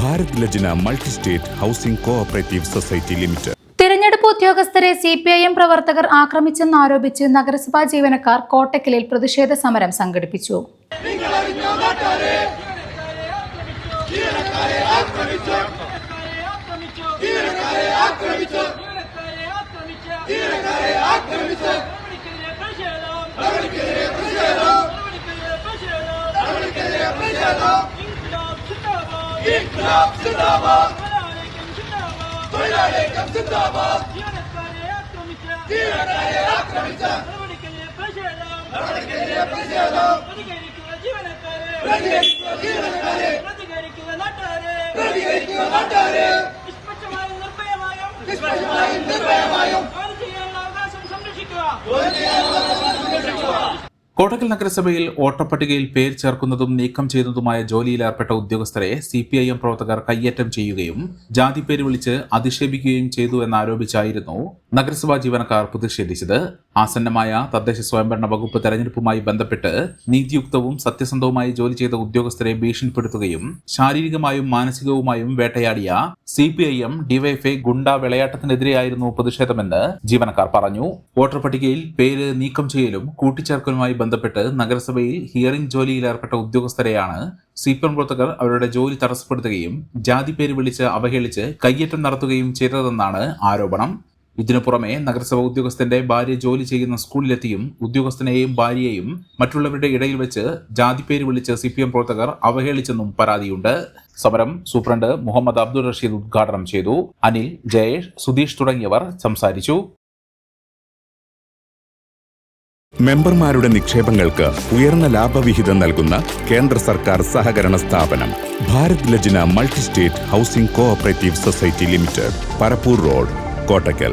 Bharat Lajna multi state housing cooperative society limited. തിരഞ്ഞെടുപ്പ് ഉദ്യോഗസ്ഥരെ C P I M പ്രവർത്തകർ ആക്രമിച്ചെന്നാരോപിച്ച് നഗരസഭാ ജീവനക്കാർ കോട്ടക്കലിൽ പ്രതിഷേധ സമരം സംഘടിപ്പിച്ചു. ആക്രമിച്ച. നിഷ്പക്ഷമായും നിർഭയമായും. ജോലി ചെയ്യാനുള്ള അവകാശം സംരക്ഷിക്കുക. കോട്ടക്കൽ നഗരസഭയിൽ വോട്ടർപട്ടികയിൽ പേര് ചേർക്കുന്നതും നീക്കം ചെയ്യുന്നതുമായ ജോലിയിലേർപ്പെട്ട ഉദ്യോഗസ്ഥരെ സി പി ഐ എം പ്രവർത്തകർ കയ്യേറ്റം ചെയ്യുകയും ജാതി പേര് വിളിച്ച് അധിക്ഷേപിക്കുകയും ചെയ്തു എന്നാരോപിച്ചായിരുന്നു നഗരസഭാ ജീവനക്കാർ പ്രതിഷേധിച്ചത്. ആസന്നമായ തദ്ദേശ സ്വയംഭരണ വകുപ്പ് തെരഞ്ഞെടുപ്പുമായി ബന്ധപ്പെട്ട് നീതിയുക്തവും സത്യസന്ധവുമായി ജോലി ചെയ്ത ഉദ്യോഗസ്ഥരെ ഭീഷണിപ്പെടുത്തുകയും ശാരീരികമായും മാനസികവുമായും വേട്ടയാടിയ C P I M DYFI ഗുണ്ട വിളയാട്ടത്തിനെതിരെയായിരുന്നു പ്രതിഷേധമെന്ന് ജീവനക്കാർ പറഞ്ഞു. വോട്ടർ പട്ടികയിൽ പേര് നീക്കം ചെയ്യലും കൂട്ടിച്ചേർക്കലുമായി ബന്ധപ്പെട്ട് നഗരസഭയിൽ ഹിയറിംഗ് ജോലിയിൽ ഏർപ്പെട്ട ഉദ്യോഗസ്ഥരെയാണ് സി പി എം പ്രവർത്തകർ അവരുടെ ജോലി തടസ്സപ്പെടുത്തുകയും ജാതി പേര് വിളിച്ച് അവഹേളിച്ച് കയ്യേറ്റം നടത്തുകയും ചെയ്തതെന്നാണ് ആരോപണം. ഇതിനു പുറമെ നഗരസഭ ഉദ്യോഗസ്ഥന്റെ ഭാര്യ ജോലി ചെയ്യുന്ന സ്കൂളിലെത്തിയും ഉദ്യോഗസ്ഥനെയും ഭാര്യയെയും മറ്റുള്ളവരുടെ ഇടയിൽ വെച്ച് ജാതിപ്പേര് വിളിച്ച് സി പി എം പ്രവർത്തകർ അവഹേളിച്ചെന്നും പരാതിയുണ്ട്. സമരം സൂപ്രണ്ട് മുഹമ്മദ് അബ്ദുൾ റഷീദ് ഉദ്ഘാടനം ചെയ്തു. അനിൽ ജയേഷ് സുധീഷ് തുടങ്ങിയവർ സംസാരിച്ചു. മെമ്പർമാരുടെ നിക്ഷേപങ്ങൾക്ക് ഉയർന്ന ലാഭവിഹിതം നൽകുന്ന കേന്ദ്ര സർക്കാർ സഹകരണ സ്ഥാപനം Bharat Lajna multi state housing cooperative society limited Parappur road Kottakkal.